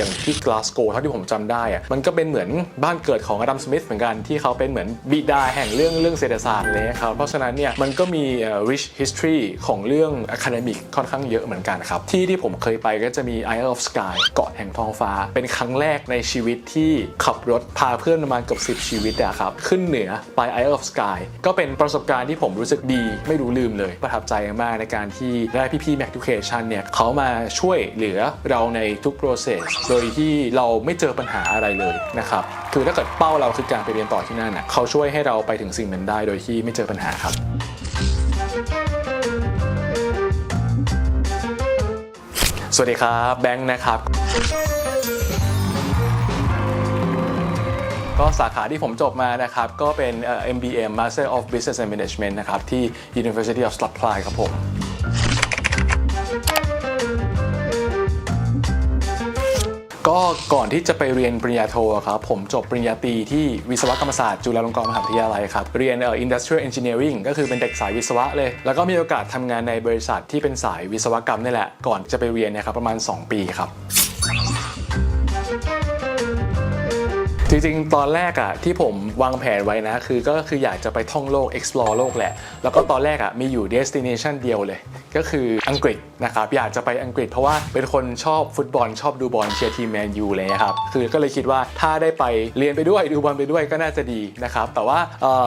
อย่างที่กลาสโกเท่าที่ผมจำได้อะมันก็เป็นเหมือนบ้านเกิดของอดัมสมิธเหมือนกันที่เขาเป็นเหมือนบิดาแห่งเรื่องเรื่องเศรษฐศาสตร์เลยครับเพราะฉะนั้นเนี่ยมันก็มี rich history ของเรื่อง academic ค่อนข้างเยอะเหมือนกันครับ ที่ที่ผมเคยไปก็จะมี Isle of Sky เกาะแห่งท้องฟ้า เป็นครั้งแรกในชีวิตที่ขับรถพาเพื่อนประมาณเกือบ10 ชีวิตอะครับ ขึ้นเหนือไป Isle of Sky ก็เป็นประสบการณ์ที่ผมรู้สึกดีไม่รู้ลืมเลย ประทับใจมากในการที่ได้พี่ๆ Mac Education เนี่ยเขามาช่วยเหลือเราในทุก process โดยที่เราไม่เจอปัญหาอะไรเลยนะครับคือถ้าเกิดเป้าเราคือการไปเรียนต่อที่นั่นน่ะเขาช่วยให้เราไปถึงสิ่งนั้นได้โดยที่ไม่เจอปัญหาครับสวัสดีครับแบงค์นะครับ ก็สาขาที่ผมจบมานะครับ ก็เป็นเอ่อ MBM Master of Business and Management นะครับ ที่ University of Strathclyde ครับผม ก็ก่อนที่จะไปเรียนปริญญาโทครับ ผมจบปริญญาตรีที่วิศวกรรมศาสตร์จุฬาลงกรณ์มหาวิทยาลัยครับ เรียนเอ่อ Industrial Engineering ก็คือเป็นเด็กสายวิศวะเลย แล้วก็มีโอกาสทำงานในบริษัทที่เป็นสายวิศวกรรมนี่แหละ ก่อนจะไปเรียนเนะครับประมาณ 2 ปีครับ จริงๆ ตอนแรกอะที่ผมวางแผนไว้นะ คือก็คืออยากจะไปท่องโลก explore โลกแหละ แล้วก็ตอนแรกอะมีอยู่ destination เดียวเลย ก็คืออังกฤษนะครับ อยากจะไปอังกฤษเพราะว่าเป็นคนชอบฟุตบอลชอบดูบอลเชียร์ทีมแมนยูเลยครับ คือก็เลยคิดว่าถ้าได้ไปเรียนไปด้วยดูบอลไปด้วยก็น่าจะดีนะครับ แต่ว่า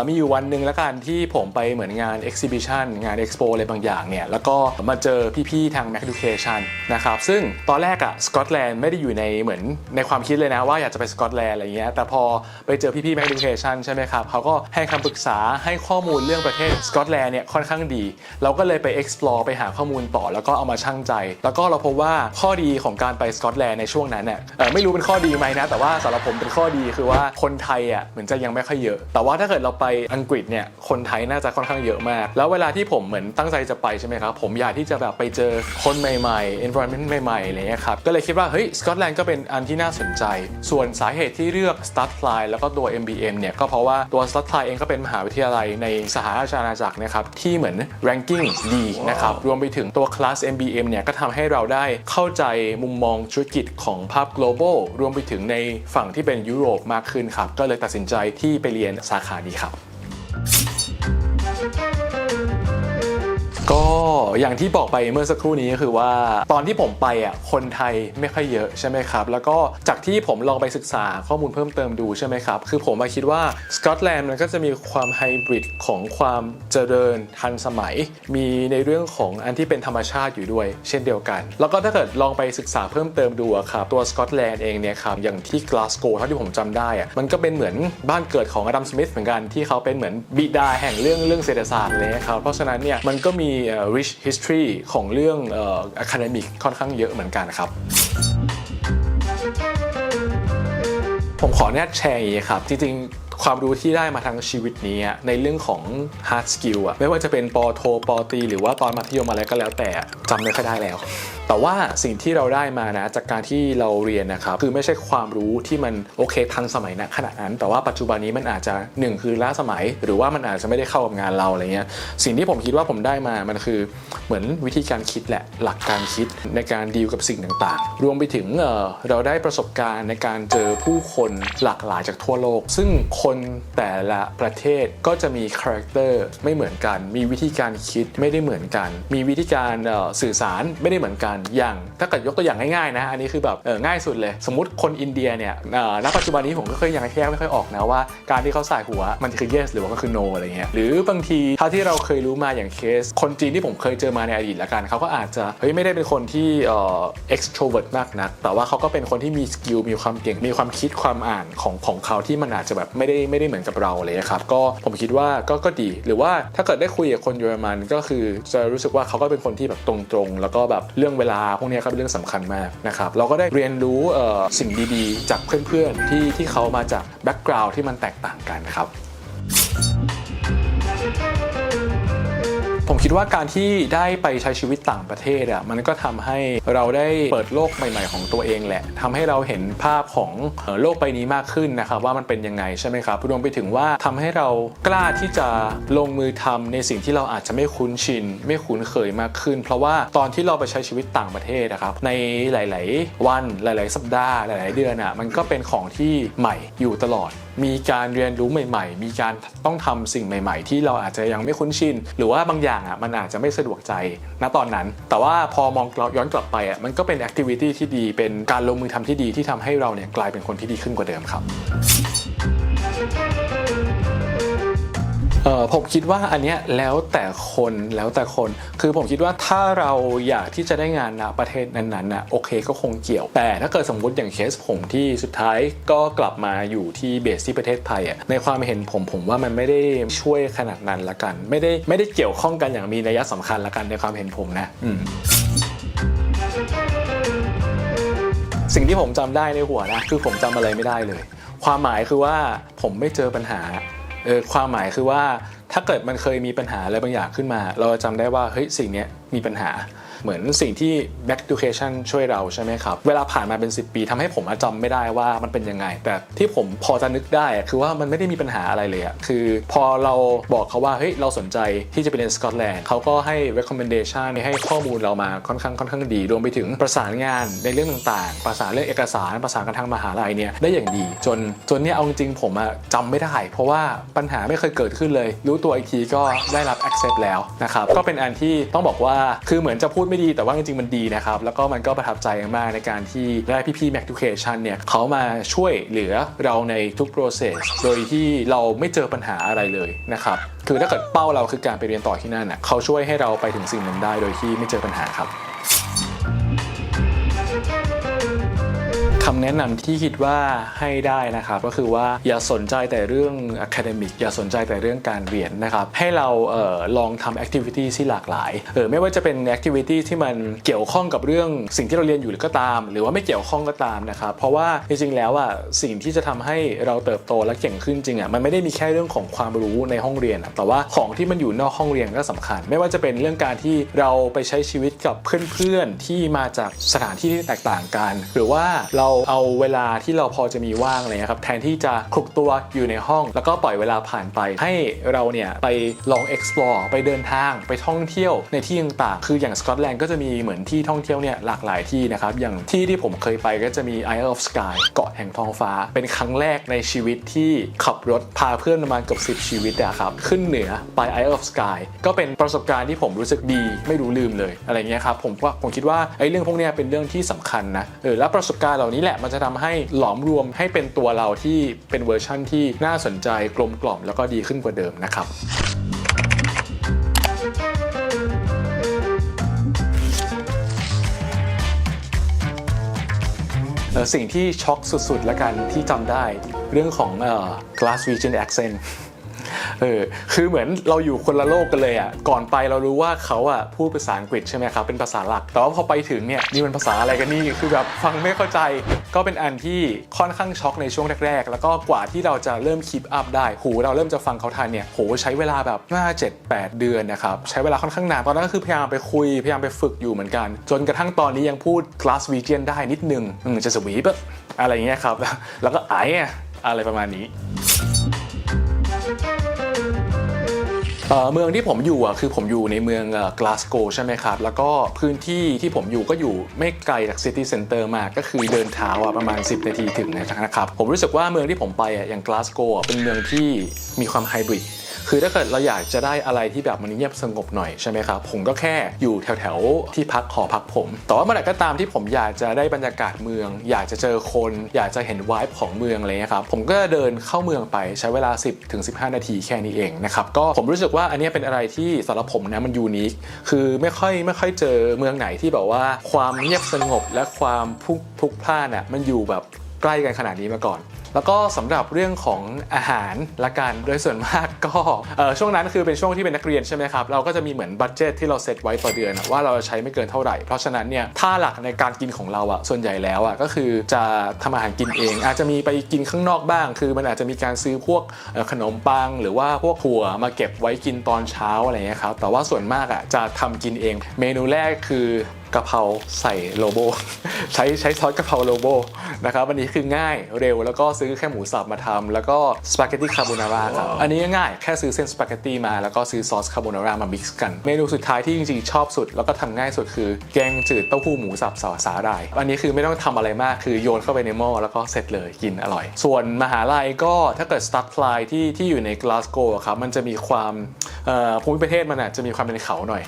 มีอยู่วันหนึ่งแล้วกันที่ผมไปเหมือนงาน exhibition งาน expo อะไรบางอย่างเนี่ย แล้วก็มาเจอพี่ๆ ทาง Mac Education นะครับ ซึ่งตอนแรกอะสกอตแลนด์ไม่ได้อยู่ในเหมือนในความคิดเลยนะว่าอยากจะไปสกอตแลนด์อะไรเงี้ยแต่พอไปเจอพี่ๆ Mac Education ใช่ไหมครับเขาก็ให้คำปรึกษาให้ข้อมูลเรื่องประเทศสกอตแลนด์เนี่ยค่อนข้างดี เราก็เลยไป explore ไปหาข้อมูลต่อแล้วก็เอามาชั่งใจ แล้วก็เราพบว่าข้อดีของการไปสกอตแลนด์ในช่วงนั้นเนี่ยไม่รู้เป็นข้อดีไหมนะ แต่ว่าสำหรับผมเป็นข้อดีคือว่าคนไทยอะเหมือนจะยังไม่ค่อยเยอะ แต่ว่าถ้าเกิดเราไปอังกฤษเนี่ยคนไทยน่าจะค่อนข้างเยอะมาก แล้วเวลาที่ผมเหมือนตั้งใจจะไปใช่ไหมครับผมอยากที่จะแบบไปเจอคนใหม่ๆ environment ใหม่ๆอะไรเงี้ยครับก็เลยคิดว่าเฮ้ยสกอตแลนด์ก็เป็นอันที่น่าสนใจ ส่วนสาเหตุที่เลือก s t a r t f l y แล้วก็ตัว MBM เนี่ยก็เพราะว่าตัว s t a r t f l y เองก็เป็นมหาวิทยาลัยในสหราชอาณาจักรนะครับที่เหมือน ranking ดีนะครับรวมไปถึงตัวคลาส MBM เนี่ยก็ทำให้เราได้เข้าใจมุมมองธุรกิจของภาพ global รวมไปถึงในฝั่งที่เป็นยุโรปมากขึ้นครับก็เลยตัดสินใจที่ไปเรียนสาขานี้ครับ อย่างที่บอกไปเมื่อสักครู่นี้ก็คือว่า ตอนที่ผมไปอะคนไทยไม่ค่อยเยอะใช่ไหมครับ แล้วก็จากที่ผมลองไปศึกษาข้อมูลเพิ่มเติมดูใช่ไหมครับ คือผมมาคิดว่าสกอตแลนด์มันก็จะมีความไฮบริดของความเจริญทันสมัย มีในเรื่องของอันที่เป็นธรรมชาติอยู่ด้วย เช่นเดียวกัน แล้วก็ถ้าเกิดลองไปศึกษาเพิ่มเติมดูอะครับตัวสกอตแลนด์เองเนี่ยครับอย่างที่กลาสโกเท่าที่ผมจำได้อะมันก็เป็นเหมือนบ้านเกิดของอดัมสมิธเหมือนกันที่เขาเป็นเหมือนบิดาแห่งเรื่องเรื่องเศรษฐศาสตร์เลยครับเพราะฉะนั้นเนี่ยมันก็มี rich history ของเรื่องเอ่อ academic ค่อนข้างเยอะเหมือนกันครับ ผมขอแนุญาตแชร์อย่างนี้ครับ จริงๆ ความรู้ที่ได้มาทั้งชีวิตนี้ในเรื่องของ hard skill อะไม่ว่าจะเป็นปอโทปอตรีหรือว่าตอนมัธยมอะไรก็แล้วแต่จำไม่ค่อยได้แล้วแต่ว่าสิ่งที่เราได้มานะจากการที่เราเรียนนะครับคือไม่ใช่ความรู้ที่มันโอเคทันสมัยนะขนาดนั้น แต่ว่าปัจจุบันนี้มันอาจจะหนึ่งคือล้าสมัย หรือว่ามันอาจจะไม่ได้เข้ากับงานเราอะไรเงี้ยสิ่งที่ผมคิดว่าผมได้มามันคือเหมือนวิธีการคิดแหละหลักการคิดในการดีลกับสิ่งต่างๆ รวมไปถึงเเราได้ประสบการณ์ในการเจอผู้คนหลากหลายจากทั่วโลก ซึ่งคนแต่ละประเทศก็จะมีคาแรคเตอร์ไม่เหมือนกัน มีวิธีการคิดไม่ได้เหมือนกัน มีวิธีการสื่อสารไม่ได้เหมือนกันอย่างถ้าเกิดยกตัวอย่างง่ายๆนะ อันนี้คือแบบเออง่ายสุดเลย สมมติคนอินเดียเนี่ยณปัจจุบันนี้ผมก็เคยยังแยกไม่ค่อยออกนะว่าการที่เขาใส่หัวมันคือ yes หรือว่าก็คือ no อะไรเงี้ยหรือบางทีเท่าที่เราเคยรู้มาอย่างเคส คนจีนที่ผมเคยเจอมาในอดีตละกันเขาก็อาจจะเฮ้ยไม่ได้เป็นคนที่เอ่อ extrovert มากนัก แต่ว่าเขาก็เป็นคนที่มีสกิลมีความเก่งมีความคิดความอ่านของของเขาที่มันอาจจะแบบไม่ได้ไม่ได้เหมือนกับเราเลยครับก็ผมคิดว่าก็ก็ดี หรือว่าถ้าเกิดได้คุยกับคนเยอรมันก็คือจะรู้สึกว่าเขาก็เป็นคนที่แบบตรงๆ แล้วก็แบบเรื่องเววลาพวกนี้ก็เป็นเรื่องสำคัญมากนะครับเราก็ได้เรียนรู้สิ่งดีๆ จากเพื่อนๆที่ที่เขามาจากแบ็กกราวด์ที่มันแตกต่างกันครับ ผมคิดว่าการที่ได้ไปใช้ชีวิตต่างประเทศอะมันก็ทำให้เราได้เปิดโลกใหม่ ๆ ของตัวเองแหละทำให้เราเห็นภาพของโลกใบนี้มากขึ้นนะครับว่ามันเป็นยังไงใช่ไหมครับรวมไปถึงว่าทำให้เรากล้าที่จะลงมือทำในสิ่งที่เราอาจจะไม่คุ้นชิน ไม่คุ้นเคยมากขึ้น เพราะว่าตอนที่เราไปใช้ชีวิตต่างประเทศนะครับในหลาย ๆ วันหลาย ๆ สัปดาห์หลาย ๆ เดือนอะมันก็เป็นของที่ใหม่อยู่ตลอดมีการเรียนรู้ใหม่ ๆ มีการต้องทำสิ่งใหม่ ๆ ที่เราอาจจะยังไม่คุ้นชิน หรือว่าบางอย่างอะมันอาจจะไม่สะดวกใจณตอนนั้น แต่ว่าพอมองย้อนกลับไปอะมันก็เป็นแอคทิวิตี้ที่ดีเป็นการลงมือทำที่ดีที่ทำให้เราเนี่ยกลายเป็นคนที่ดีขึ้นกว่าเดิมครับ เออผมคิดว่าอันเนี้ยแล้วแต่คนแล้วแต่คน คือผมคิดว่าถ้าเราอยากที่จะได้งานณประเทศนั้นๆนะโอเคก็คงเกี่ยว แต่ถ้าเกิดสมมติอย่างเคสผมที่สุดท้ายก็กลับมาอยู่ที่เบสที่ประเทศไทยอะในความเห็นผมผมว่ามันไม่ได้ช่วยขนาดนั้นละกัน ไม่ได้ไม่ได้เกี่ยวข้องกันอย่างมีนัยสำคัญละกันในความเห็นผมนะอืมสิ่งที่ผมจำได้ในหัวนะคือผมจำอะไรไม่ได้เลย ความหมายคือว่าผมไม่เจอปัญหา เออความหมายคือว่าถ้าเกิดมันเคยมีปัญหาอะไรบางอย่างขึ้นมา เราจะจำได้ว่าเฮ้ยสิ่งนี้มีปัญหา เหมือนสิ่งที่ back education ช่วยเราใช่ไหมครับ เวลาผ่านมาเป็น 10 ปีทำให้ผมอะจำไม่ได้ว่ามันเป็นยังไง แต่ที่ผมพอจะนึกได้คือว่ามันไม่ได้มีปัญหาอะไรเลยอะคือพอเราบอกเขาว่าเฮ้ยเราสนใจที่จะไปเรียนสกอตแลนด์เขาก็ให้ recommendation ให้ข้อมูลเรามาค่อนข้างค่อนข้างดี รวมไปถึงประสานงานในเรื่องต่างๆ ประสานเรื่องเอกสาร ประสานกันทางมหาลัยเนี่ยได้อย่างดี จนจนเนี่ยเอาจริงๆผมอะจำไม่ได้ เพราะว่าปัญหาไม่เคยเกิดขึ้นเลย รู้ตัวอีกทีก็ได้รับ accept แล้วนะครับก็เป็นอันที่ต้องบอกว่าคือเหมือนจะพูดไม่ดีแต่ว่าจริงๆมันดีนะครับ แล้วก็มันก็ประทับใจมากในการที่ได้พี่ๆ Mac Education เนี่ยเขามาช่วยเหลือเราในทุก process โดยที่เราไม่เจอปัญหาอะไรเลยนะครับ คือถ้าเกิดเป้าเราคือการไปเรียนต่อที่นั่นเน่ยเขาช่วยให้เราไปถึงสิ่งนั้นได้โดยที่ไม่เจอปัญหาครับ คำแนะนำที่คิดว่าให้ได้นะครับก็คือว่าอย่าสนใจแต่เรื่อง academic อย่าสนใจแต่เรื่องการเรียนนะครับให้เราเออลองทำ activity ที่หลากหลายเออไม่ว่าจะเป็น activity ที่มันเกี่ยวข้องกับเรื่องสิ่งที่เราเรียนอยู่หรือก็ตาม หรือว่าไม่เกี่ยวข้องก็ตามนะครับเพราะว่าจริงๆแล้วอะสิ่งที่จะทำให้เราเติบโตและเก่งขึ้นจริงอะมันไม่ได้มีแค่เรื่องของความรู้ในห้องเรียนอะแต่ว่าของที่มันอยู่นอกห้องเรียนก็สำคัญ ไม่ว่าจะเป็นเรื่องการที่เราไปใช้ชีวิตกับเพื่อนๆที่มาจากสถานที่ที่แตกต่างกัน หรือว่าเราเอาเวลาที่เราพอจะมีว่างอะไรเงี้ยครับแทนที่จะคลุกตัวอยู่ในห้อง แล้วก็ปล่อยเวลาผ่านไป ให้เราเนี่ยไปลอง explore ไปเดินทางไปท่องเที่ยวในที่ต่างๆ คืออย่างสกอตแลนด์ก็จะมีเหมือนที่ท่องเที่ยวเนี่ยหลากหลายที่นะครับ อย่างที่ที่ผมเคยไปก็จะมี Isle of Sky เกาะแห่งท้องฟ้า เป็นครั้งแรกในชีวิตที่ขับรถพาเพื่อนประมาณเกือบ10 ชีวิตอะครับ ขึ้นเหนือไป Isle of Sky ก็เป็นประสบการณ์ที่ผมรู้สึกดีไม่รู้ลืมเลยอะไรเงี้ยครับผมว่าผมคิดว่าไอ้เรื่องพวกเนี้ยเป็นเรื่องที่สำคัญนะเออแล้วประสบการณ์เหล่านี้แหละมันจะทำให้หลอมรวมให้เป็นตัวเราที่เป็นเวอร์ชั่นที่น่าสนใจกลมกล่อมแล้วก็ดีขึ้นกว่าเดิมนะครับสิ่งที่ช็อกสุดๆ แล้วกันที่จำได้เรื่องของเอ่อ glass region accent เออคือเหมือนเราอยู่คนละโลกกันเลยอะก่อนไปเรารู้ว่าเขาอะพูดภาษาอังกฤษใช่ไหมครับเป็นภาษาหลัก แต่ว่าพอไปถึงเนี่ยนี่มันภาษาอะไรกันนี่คือแบบฟังไม่เข้าใจ ก็เป็นอันที่ค่อนข้างช็อกในช่วงแรกๆ แล้วก็กว่าที่เราจะเริ่มคีปอัพได้หูเราเริ่มจะฟังเขาทันเนี่ยโหใช้เวลาแบบน่าเจ็ดแปดเดือนนะครับใช้เวลาค่อนข้างนานตอนนั้นก็คือพยายามไปคุยพยายามไปฝึกอยู่เหมือนกัน จนกระทั่งตอนนี้ยังพูด glass region ได้นิดนึงอืมจะสวีปอะอะไรอย่างเงี้ยครับแล้วก็ไอ้อะอะไรประมาณนี้ เมืองที่ผมอยู่อะคือผมอยู่ในเมืองกลาสโกใช่ไหมครับ แล้วก็พื้นที่ที่ผมอยู่ก็อยู่ไม่ไกลจากซิตี้เซ็นเตอร์มากก็คือเดินเท้าอะประมาณ 10 นาทีถึงนะครับ ผมรู้สึกว่าเมืองที่ผมไปอะอย่างกลาสโกอะเป็นเมืองที่มีความไฮบริด คือถ้าเกิดเราอยากจะได้อะไรที่แบบมันเงียบสงบหน่อยใช่ไหมครับผมก็แค่อยู่แถวๆที่พักหอพักผม แต่ว่าเมื่อไหร่ก็ตามที่ผมอยากจะได้บรรยากาศเมือง อยากจะเจอคน อยากจะเห็นวายของเมืองอะไรเงี้ยครับผมก็เดินเข้าเมืองไปใช้เวลา 10ถึง15 นาทีแค่นี้เองนะครับก็ผมรู้สึกว่าอันนี้เป็นอะไรที่สำหรับผมนะมันยูนิคคือไม่ค่อยไม่ค่อยเจอเมืองไหนที่แบบว่าความเงียบสงบและความพลุกพลุกพล่านอะมันอยู่แบบ ใกล้กันขนาดนี้มาก่อน แล้วก็สำหรับเรื่องของอาหารละกันโดยส่วนมากก็ช่วงนั้นคือเป็นช่วงที่เป็นนักเรียนใช่ไหมครับเราก็จะมีเหมือนบัตเจตที่เราเซตไว้ต่อเดือนว่าเราจะใช้ไม่เกินเท่าไหร่ เพราะฉะนั้นเนี่ยถ้าหลักในการกินของเราอะส่วนใหญ่แล้วอะก็คือจะทำอาหารกินเอง อาจจะมีไปกินข้างนอกบ้าง คือมันอาจจะมีการซื้อพวกขนมปัง หรือว่าพวกถั่วมาเก็บไว้กินตอนเช้าอะไรเงี้ยครับแต่ว่าส่วนมากอะจะทำกินเอง เมนูแรกคือ กะเพราใส่โลโบ ใช้ใช้ซอสกะเพราโลโบนะครับอันนี้คือง่ายเร็วแล้วก็ซื้อแค่หมูสับมาทำแล้วก็สปาเกตตี้คาโบนาร่าครับอันนี้ง่ายแค่ซื้อเส้นสปาเกตตี้มาแล้วก็ซื้อซอสคาโบนาร่ามามิกซ์กัน เมนูสุดท้ายที่จริงๆชอบสุด แล้วก็ทำง่ายสุดคือแกงจืดเต้าหู้หมูสับสาสาหร่ายอันนี้คือไม่ต้องทำอะไรมากคือโยนเข้าไปในหม้อแล้วก็เสร็จเลยกินอร่อย ส่วนมหาลัยก็ถ้าเกิดสตั t พลายที่ที่อยู่ในกลาสโกครับมันจะมีความเอ่อภูมิประเทศมันอาจจะมีความเป็นเขาหน่อย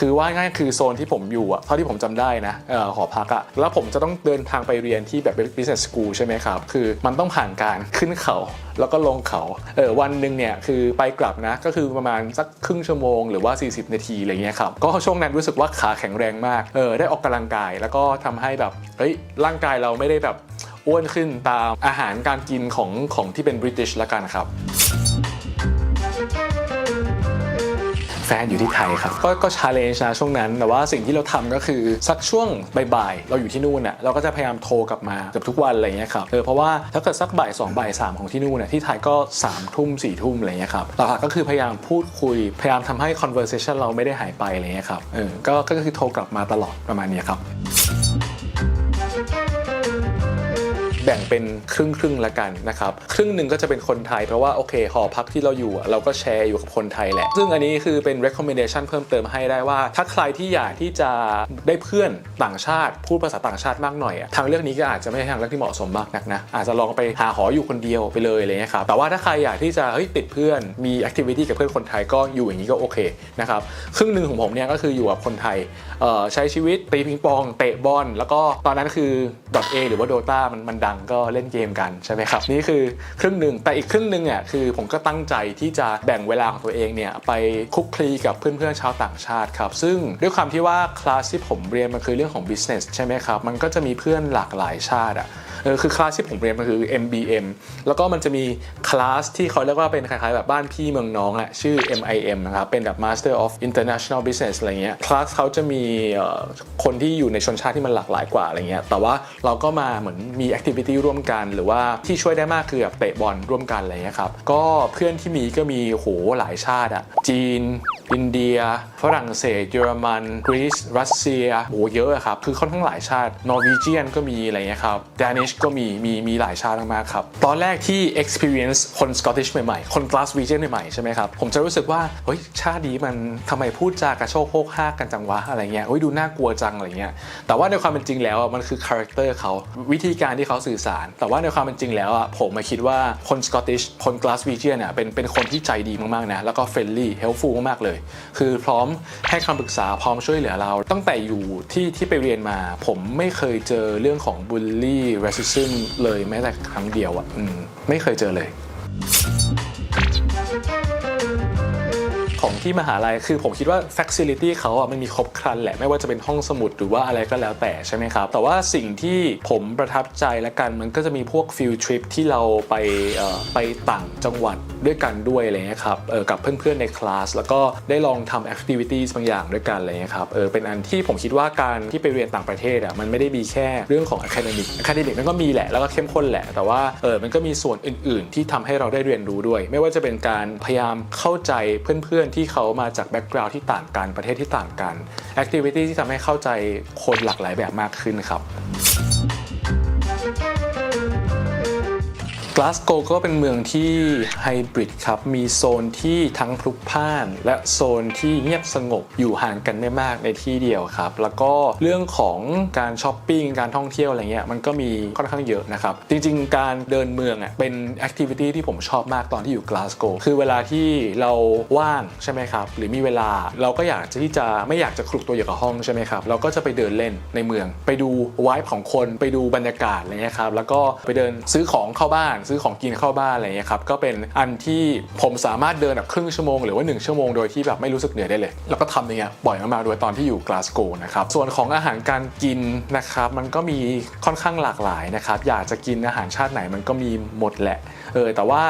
คือว่าง่ายคือโซนที่ผมอยู่อะเท่าที่ผมจำได้นะหอพักอะแล้วผมจะต้องเดินทางไปเรียนที่แบบ business school ใช่ไหมครับ คือมันต้องผ่านการขึ้นเขาแล้วก็ลงเขา เออวันหนึ่งเนี่ยคือไปกลับนะก็คือประมาณสักครึ่งชั่วโมงหรือว่า 40 นาทีอะไรเงี้ยครับ ก็ช่วงนั้นรู้สึกว่าขาแข็งแรงมาก เออได้ออกกำลังกายแล้วก็ทำให้แบบ เฮ้ยร่างกายเราไม่ได้แบบอ้วนขึ้นตามอาหารการกินของของที่เป็นบริติชละกันครับ แฟนอยู่ที่ไทยครับ ก็ก็ชาเลนจ์นะช่วงนั้น แต่ว่าสิ่งที่เราทำก็คือสักช่วงบ่ายๆเราอยู่ที่นู่นน่ะเราก็จะพยายามโทรกลับมาเกือบทุกวันอะไรเงี้ยครับเออเพราะว่าถ้าเกิดสักบ่ายสองบ่ายสามของที่นู่นน่ะที่ไทยก็3ามทุ่มสี่ทุ่มอะไรเงี้ยครับหลักๆก็คือพยายามพูดคุย พยายามทำให้ conversation เราไม่ได้หายไปอะไรเงี้ยครับเออก็ก็คือโทรกลับมาตลอดประมาณนี้ครับ แบ่งเป็นครึ่งครึ่งละกันนะครับครึ่งหนึ่งก็จะเป็นคนไทยเพราะว่าโอเคหอพักที่เราอยู่เราก็แชร์อยู่กับคนไทยแหละ ซึ่งอันนี้คือเป็น recommendation เพิ่มเติมให้ได้ว่า ถ้าใครที่อยากที่จะได้เพื่อนต่างชาติพูดภาษาต่างชาติมากหน่อยอะทางเลือกนี้ก็อาจจะไม่ใช่ทางเลือกที่เหมาะสมมากนักนะอาจจะลองไปหาหออยู่คนเดียวไปเลยอะไรเงี้ยครับแต่ว่าถ้าใครอยากที่จะเฮ้ยติดเพื่อนมี activity กับเพื่อนคนไทยก็อยู่อย่างนี้ก็โอเคนะครับครึ่งหนึ่งของผมเนี่ยก็คืออยู่กับคนไทยเอ่อใช้ชีวิตตีปิงปองเตะบอลแล้วก็ตอนนั้นคือ .a หรือว่า Dota มันมันดังก็เล่นเกมกันใช่ไหมครับนี่คือครึ่งหนึ่งแต่อีกครึ่งหนึ่งอะคือผมก็ตั้งใจที่จะแบ่งเวลาของตัวเองเนี่ยไปคุกคลีกับเพื่อนๆชาวต่างชาติครับซึ่งด้วยความที่ว่าคลาสที่ผมเรียนมันคือเรื่องของ business ใช่ไหมครับมันก็จะมีเพื่อนหลากหลายชาติอะ คือคลาสที่ผมเรียนมันคือ MBM แล้วก็มันจะมีคลาสที่เขาเรียกว่าเป็นคล้ายๆแบบบ้านพี่เมืองน้องอะชื่อ MIM นะครับ เป็นแบบ Master of International Business อะไรเงี้ย คลาสเขาจะมีคนที่อยู่ในชนชาติที่มันหลากหลายกว่าอะไรเงี้ย แต่ว่าเราก็มาเหมือนมีแอคทิวิตี้ร่วมกัน หรือว่าที่ช่วยได้มากคือแบบเตะบอลร่วมกันอะไรเงี้ยครับ ก็เพื่อนที่มีก็มีโหหลายชาติอะจีน อินเดีย ฝรั่งเศส เยอรมันกรีซรัสเซียโอ้เยอะอะครับ คือค่อนข้างหลายชาตินอร์วีเจียนก็มีอะไรเงี้ยครับดานิชก็มีมีมีหลายชาติมากครับ ตอนแรกที่ experience คนสกอตติชใหม่ๆ คน glass region ใหม่ๆใช่ไหมครับ ผมจะรู้สึกว่า เฮ้ย ชาตินี้มันทำไมพูดจากระโชกโฮกฮากกันจังวะอะไรเงี้ยเฮ้ยดูน่ากลัวจังอะไรเงี้ยแต่ว่าในความเป็นจริงแล้วมันคือคาแรคเตอร์เขาวิธีการที่เขาสื่อสาร แต่ว่าในความเป็นจริงแล้วอะผมมาคิดว่าคนสกอตติชคน glass region เนี่ยเป็นเป็นคนที่ใจดีมากๆนะแล้วก็ friendly helpful มากๆเลยคือพร้อมให้คำปรึกษาพร้อมช่วยเหลือเรา ตั้งแต่อยู่ที่ที่ไปเรียนมา ผมไม่เคยเจอเรื่องของบูลลี่เรสซิซึมเลยแม้แต่ครั้งเดียวอะ่ะไม่เคยเจอเลย ที่มหาลัยคือผมคิดว่า facility เขาอะมันมีครบครันแหละไม่ว่าจะเป็นห้องสมุดหรือว่าอะไรก็แล้วแต่ใช่ไหมครับ แต่ว่าสิ่งที่ผมประทับใจและกันมันก็จะมีพวก field trip ที่เราไปไปต่างจังหวัดด้วยกันด้วยอะไรเงี้ยครับกับเพื่อนๆในคลาสแล้วก็ได้ลองทำ activities บางอย่างด้วยกันอะไรเงี้ยครับเออเป็นอันที่ผมคิดว่าการที่ไปเรียนต่างประเทศอะมันไม่ได้มีแค่เรื่องของ academic academic มันก็มีแหละแล้วก็เข้มข้นแหละ แต่ว่าเออมันก็มีส่วนอื่น ๆ ที่ทำให้เราได้เรียนรู้ด้วย ไม่ว่าจะเป็นการพยายามเข้าใจเพื่อนๆที่เขามาจากแบ็กกราวด์ที่ต่างกันประเทศที่ต่างกันแอคทิวิตี้ที่ทำให้เข้าใจคนหลากหลายแบบมากขึ้นครับ กลาสโกก็เป็นเมืองที่ไฮบริดครับ มีโซนที่ทั้งพลุกพล่าน และโซนที่เงียบสงบอยู่ห่างกันไม่มากในที่เดียวครับ แล้วก็เรื่องของการช้อปปิ้งการท่องเที่ยวอะไรเงี้ยมันก็มีค่อนข้างเยอะนะครับ จริงๆ การเดินเมืองอะเป็นแอคทิวิตี้ที่ผมชอบมากตอนที่อยู่กลาสโกคือเวลาที่เราว่างใช่ไหมครับ หรือมีเวลาเราก็อยากจะที่จะไม่อยากจะคลุกตัวอยู่กับห้องใช่ไหมครับเราก็จะไปเดินเล่นในเมือง ไปดูวายของคนไปดูบรรยากาศอะไรเงี้ยครับแล้วก็ไปเดินซื้อของเข้าบ้านซื้อของกินเข้าบ้านอะไรเงี้ยครับก็เป็นอันที่ผมสามารถเดินแบบครึ่งชั่วโมงหรือว่า 1 ชั่วโมงโดยที่แบบไม่รู้สึกเหนื่อยได้เลย แล้วก็ทำอย่างเงี้ยบ่อยมากๆโดยตอนที่อยู่กลาสโกนะครับส่วนของอาหารการกินนะครับมันก็มีค่อนข้างหลากหลายนะครับอยากจะกินอาหารชาติไหนมันก็มีหมดแหละ เออแต่ว่า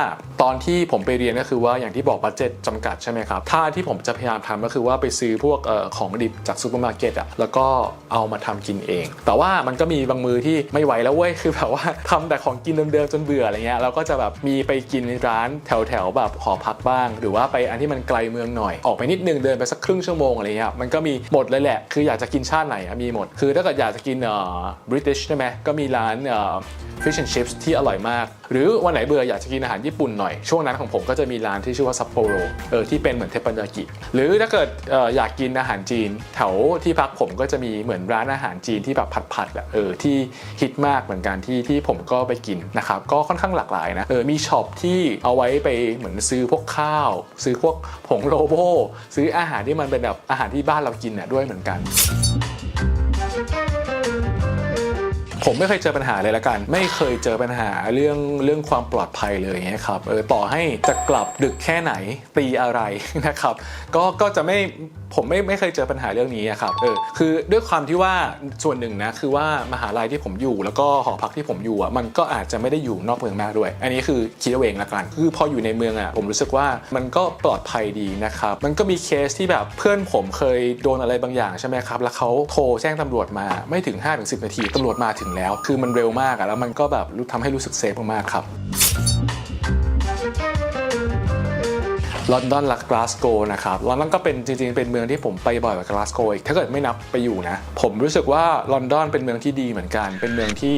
ตอนที่ผมไปเรียนก็คือว่าอย่างที่บอกบัตเจ็ตจำกัดใช่ไหมครับถ้าที่ผมจะพยายามทำก็คือว่าไปซื้อพวกออของดิบจากซูเปอร์มาร์เก็ตอะแล้วก็เอามาทำกินเอง แต่ว่ามันก็มีบางมือที่ไม่ไหวแล้วเว้ยคือแบบว่าทำแต่ของกินเดิมๆจนเบื่ออะไรเงี้ยเราก็จะแบบมีไปกินร้านแถวๆแบบหอพักบ้าง หรือว่าไปอันที่มันไกลเมืองหน่อยออกไปนิดนึงเดินไปสักครึ่งชั่วโมงอะไรเงี้ยมันก็มีหมดเลยแหละ คืออยากจะกินชาติไหนมีหมด คือถ้าเกิดอยากจะกินเอ่อบริติชใช่ไหมก็มีร้านเอ่อ fish and chips ที่อร่อยมาก หรือวันไหนเบื่ออยากจะกินอาหารญี่ปุ่นหน่อย ช่วงนั้นของผมก็จะมีร้านที่ชื่อว่าซัปโปโรเออที่เป็นเหมือนเทปปันยากิ หรือถ้าเกิดอออยากกินอาหารจีน แถวที่พักผมก็จะมีเหมือนร้านอาหารจีนที่แบบผัดๆอะเออที่ฮิตมากเหมือนกันที่ที่ผมก็ไปกินนะครับก็ค่อนข้างหลากหลายนะเออมีช็อปที่เอาไว้ไปเหมือนซื้อพวกข้าว ซื้อพวกผงโลโบซื้ออาหารที่มันเป็นแบบอาหารที่บ้านเรากินอะด้วยเหมือนกัน ผมไม่เคยเจอปัญหาเลยละกัน ไม่เคยเจอปัญหาเรื่องเรื่องความปลอดภัยเลยอย่างเงี้ยครับเออต่อให้จะกลับดึกแค่ไหนตีอะไรนะครับก็ก็จะไม่ผมไม่ไม่เคยเจอปัญหาเรื่องนี้อะครับเออคือด้วยความที่ว่าส่วนหนึ่งนะคือว่ามหาลัยที่ผมอยู่ แล้วก็หอพักที่ผมอยู่อะมันก็อาจจะไม่ได้อยู่นอกเมืองมากด้วย อันนี้คือคิดเอาเองละกันคือพออยู่ในเมืองอะผมรู้สึกว่ามันก็ปลอดภัยดีนะครับมันก็มีเคสที่แบบเพื่อนผมเคยโดนอะไรบางอย่างใช่ไหมครับแล้วเขาโทรแจ้งตำรวจมาไม่ถึง5-10 นาทีตำรวจมาถึงแล้ว คือมันเร็วมากอะแล้วมันก็แบบรู้ทำให้รู้สึกเซฟมากๆครับ ลอนดอนและกลาสโกนะครับลอนดอนก็เป็นจริงๆ เป็นเมืองที่ผมไปบ่อยกว่ากลาสโกอีกถ้าเกิดไม่นับไปอยู่นะ ผมรู้สึกว่าลอนดอนเป็นเมืองที่ดีเหมือนกัน เป็นเมืองที่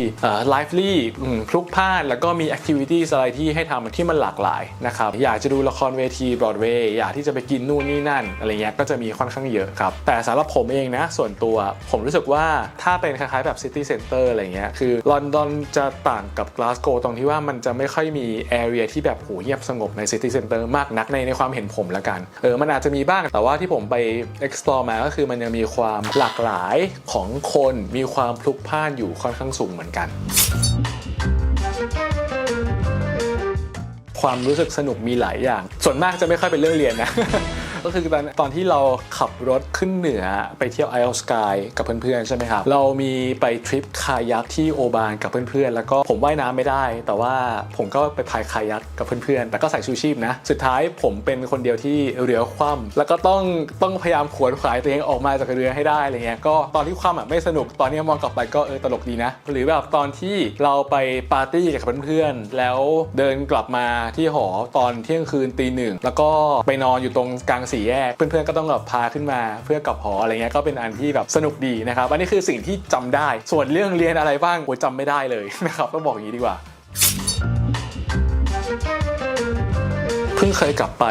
ไลฟ์ลี่พลุกพล่านแล้วก็มีแอคทิวิตี้อะไรที่ให้ทำที่มันหลากหลายนะครับ อยากจะดูละครเวทีบรอดเวย์อยากที่จะไปกินนู่นนี่นั่นอะไรเงี้ยก็จะมีค่อนข้างเยอะครับ แต่สำหรับผมเองนะ ส่วนตัวผมรู้สึกว่าถ้าเป็นคล้ายๆแบบซิตี้เซ็นเตอร์อะไรเงี้ยคือลอนดอนจะต่างกับกลาสโกตรงที่ว่ามันจะไม่ค่อยมีแอเรียที่แบบโหเงียบสงบในซิตี้เซ็นเตอร์มากนักในในความเห็นผมละกันเออมันอาจจะมีบ้างแต่ว่าที่ผมไป explore มาก็คือมันยังมีความหลากหลายของคนมีความพลุกพล่านอยู่ค่อนข้างสูงเหมือนกันความรู้สึกสนุกมีหลายอย่าง ส่วนมากจะไม่ค่อยเป็นเรื่องเรียนนะ ก็คือตอนตอนที่เราขับรถขึ้นเหนือไปเที่ยวไอ l อสกายกับเพื่อนๆใช่ไหมครับ เรามีไปทริปคายักที่โอบานกับเพื่อนๆ แล้วก็ผมว่ายน้ำไม่ได้ แต่ว่าผมก็ไปพายคายักกับเพื่อนๆ แต่ก็ใส่ชูชีพนะ สุดท้ายผมเป็นคนเดียวที่เรือคว่ำแล้วก็ต้องต้องพยายามขวนขวายตัวเองออกมาจากเรือให้ได้อะไรเงี้ยก็ตอนที่คว่ำอะไม่สนุกตอนนี้มองกลับไปก็เออตลกดีนะ หรือแบบตอนที่เราไปปาร์ตี้กับเพื่อนๆ แล้วเดินกลับมาที่หอตอนเที่ยงคืนตีหนึ่งแล้วก็ไปนอนอยู่ตรงกลางสีแยก เพื่อนๆก็ต้องแบบพาขึ้นมาเพื่อกลับหออะไรเงี้ยก็เป็นอันที่แบบสนุกดีนะครับอันนี้คือสิ่งที่จำได้ ส่วนเรื่องเรียนอะไรบ้างโอ้จำไม่ได้เลยนะครับต้องบอกอย่างนี้ดีกว่า พิ่งเคยกลับไป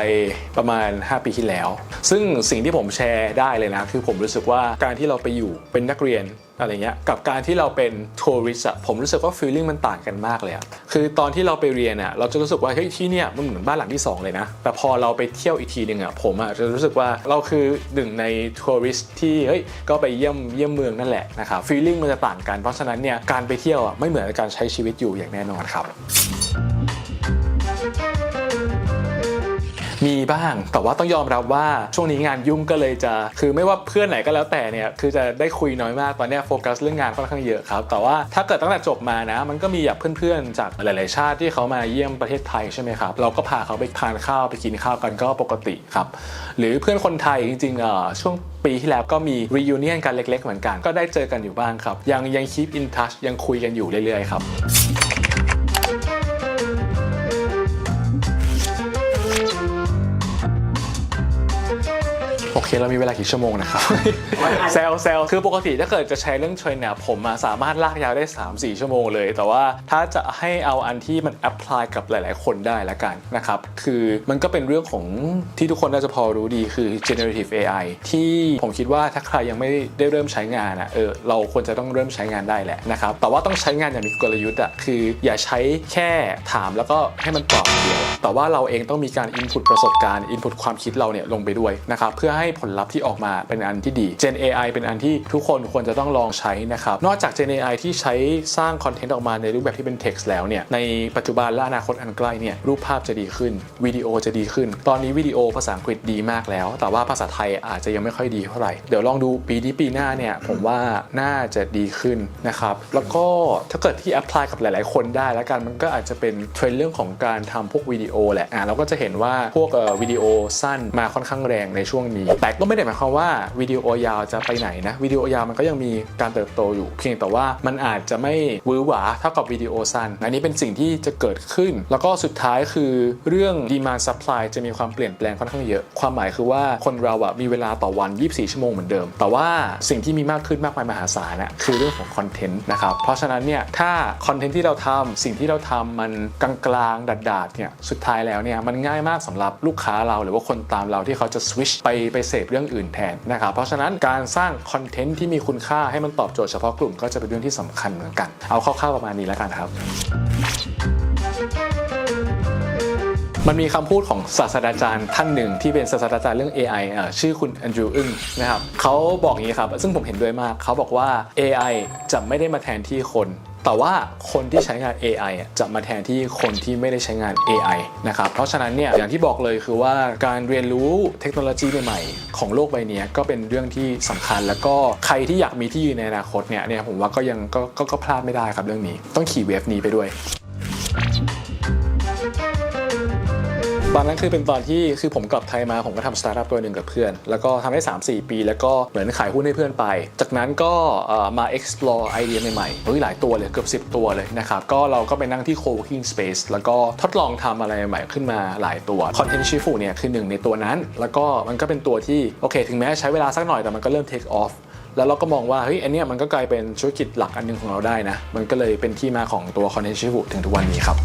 ประมาณ 5 ปีที่แล้ว ซึ่งสิ่งที่ผมแชร์ได้เลยนะ คือผมรู้สึกว่าการที่เราไปอยู่เป็นนักเรียนอะไรเงี้ยกับการที่เราเป็นทัวริสต์อะผมรู้สึกว่าฟีลลิ่งมันต่างกันมากเลยอะคือตอนที่เราไปเรียนอะเราจะรู้สึกว่าเฮ้ยที่เนี่ยมันเหมือนบ้านหลังที่สองเลยนะ แต่พอเราไปเที่ยวอีกทีหนึ่งอะผมอะจะรู้สึกว่าเราคือหนึ่งในทัวริสต์ที่เฮ้ยก็ไปเยี่ยมเยี่ยมเมืองนั่นแหละนะครับฟีลลิ่งมันจะต่างกันเพราะฉะนั้นเนี่ยการไปเที่ยวอะไม่เหมือนกับการใช้ชีวิตอยู่อย่างแน่นอนครับ มีบ้าง แต่ว่าต้องยอมรับว่าช่วงนี้งานยุ่งก็เลยจะ คือไม่ว่าเพื่อนไหนก็แล้วแต่เนี่ยคือจะได้คุยน้อยมากตอนนี้โฟกัสเรื่องงานค่อนข้างเยอะครับ แต่ว่าถ้าเกิดตั้งแต่จบมานะ มันก็มีแบบเพื่อนๆจากหลาย ๆ ชาติที่เขามาเยี่ยมประเทศไทยใช่ไหมครับเราก็พาเขาไปทานข้าวไปกินข้าวกันก็ปกติครับหรือเพื่อนคนไทยจริงๆเอ่อช่วงปีที่แล้วก็มี reunion กันเล็ก ๆ เหมือนกัน ก็ได้เจอกันอยู่บ้างครับ ยังยัง keep in touch ยังคุยกันอยู่เรื่อย ๆ ครับ เคเรามีเวลากี่ชั่วโมงนะครับเซลเซลคือปกติถ้าเกิดจะใช้เรื่องเทรนเนี่ยผมอะสามารถลากยาวได้ 3-4 ชั่วโมงเลย แต่ว่าถ้าจะให้เอาอันที่มันแอพพลายกับหลาย ๆ คนได้ละกันนะครับ คือมันก็เป็นเรื่องของที่ทุกคนน่าจะพอรู้ดีคือ generative AI ที่ผมคิดว่าถ้าใครยังไม่ได้เริ่มใช้งานอะเออเราควรจะต้องเริ่มใช้งานได้แหละนะครับ แต่ว่าต้องใช้งานอย่างมีกลยุทธ์อะคืออย่าใช้แค่ถามแล้วก็ให้มันตอบอย่างเดียว แต่ว่าเราเองต้องมีการ input ประสบการณ์ input ความคิดเราเนี่ยลงไปด้วยนะครับเพื่อให้ให้ผลลัพธ์ที่ออกมาเป็นอันที่ดี Gen AI เป็นอันที่ทุกคนควรจะต้องลองใช้นะครับ นอกจาก Gen AI ที่ใช้สร้างคอนเทนต์ออกมาในรูปแบบที่เป็น text แล้วเนี่ย ในปัจจุบันและอนาคตอันใกล้เนี่ย รูปภาพจะดีขึ้น วิดีโอจะดีขึ้น ตอนนี้วิดีโอภาษาอังกฤษดีมากแล้ว แต่ว่าภาษาไทยอาจจะยังไม่ค่อยดีเท่าไหร่ เดี๋ยวลองดูปีนี้ปีหน้าเนี่ย ผมว่าน่าจะดีขึ้นนะครับ แล้วก็ถ้าเกิดที่ apply กับหลาย ๆ คนได้แล้วกัน มันก็อาจจะเป็นเทรนด์เรื่องของการทำพวกวิดีโอแหละ อะเราก็จะเห็นว่าพวกวิดีโอสั้นมาค่อนข้างแรงในช่วงนี้แต่ก็ไม่ได้หมายความว่าวิดีโอยาวจะไปไหนนะวิดีโอยาวมันก็ยังมีการเติบโตอยู่ เพียงแต่ว่ามันอาจจะไม่วือหวาเท่ากับวิดีโอสั้นอันนี้เป็นสิ่งที่จะเกิดขึ้น แล้วก็สุดท้ายคือเรื่อง demand supply จะมีความเปลี่ยนแปลงค่อนข้างเยอะ ความหมายคือว่าคนเราอะมีเวลาต่อวัน 24 ชั่วโมงเหมือนเดิม แต่ว่าสิ่งที่มีมากขึ้นมากมายมหาศาลน่ะคือเรื่องของคอนเทนต์นะครับเพราะฉะนั้นเนี่ยถ้าคอนเทนต์ที่เราทำสิ่งที่เราทำมันกลางๆดัดๆเนี่ยสุดท้ายแล้วเนี่ยมันง่ายมากสำหรับลูกค้าเราหรือว่าคนตามเราที่เขาจะสวิชไปไปเสพเรื่องอื่นแทนนะครับเพราะฉะนั้นการสร้างคอนเทนต์ที่มีคุณค่าให้มันตอบโจทย์เฉพาะกลุ่มก็จะเป็นเรื่องที่สำคัญเหมือนกัน เอาคร่าวๆประมาณนี้แล้วกันครับมันมีคำพูดของศาสตราจารย์ท่านหนึ่งที่เป็นศาสตราจารย์เรื่อง AI อะชื่อคุณแอนดรูอึ้งนะครับเขาบอกอย่างนี้ครับ ซึ่งผมเห็นด้วยมาก เขาบอกว่า AI จะไม่ได้มาแทนที่คน แต่ว่าคนที่ใช้งาน AI จะมาแทนที่คนที่ไม่ได้ใช้งาน AI นะครับ เพราะฉะนั้นเนี่ยอย่างที่บอกเลยคือว่าการเรียนรู้เทคโนโลยีใหม่ๆของโลกใบนี้ก็เป็นเรื่องที่สำคัญ แล้วก็ใครที่อยากมีที่ยืนในอนาคตเนี่ยเนี่ยผมว่าก็ยังกก็ก็พลาดไม่ได้ครับเรื่องนี้ ต้องขี่เวฟนี้ไปด้วย ตอนนั้นคือเป็นตอนที่คือผมกลับไทยมาผมก็ทำสตาร์ทอัพตัวหนึ่งกับเพื่อน แล้วก็ทำได้3-4 ปี แล้วก็เหมือนขายหุ้นให้เพื่อนไป จากนั้นก็มา explore ไอเดียใหม่ๆเฮ้ยหลายตัวเลยเกือบ 10 ตัวเลยนะครับก็เราก็ไปนั่งที่ co-working space แล้วก็ทดลองทำอะไรใหม่ขึ้นมาหลายตัว Content Shifu เนี่ยคือหนึ่งในตัวนั้น แล้วก็มันก็เป็นตัวที่โอเค ถึงแม้ใช้เวลาสักหน่อยแต่มันก็เริ่ม take off แล้วเราก็มองว่าเฮ้ยอันนี้มันก็กลายเป็นธุรกิจหลักอันหนึงของเราได้นะ มันก็เลยเป็นที่มาของตัว Content Shifu ถึงทุกวันนี้ครับ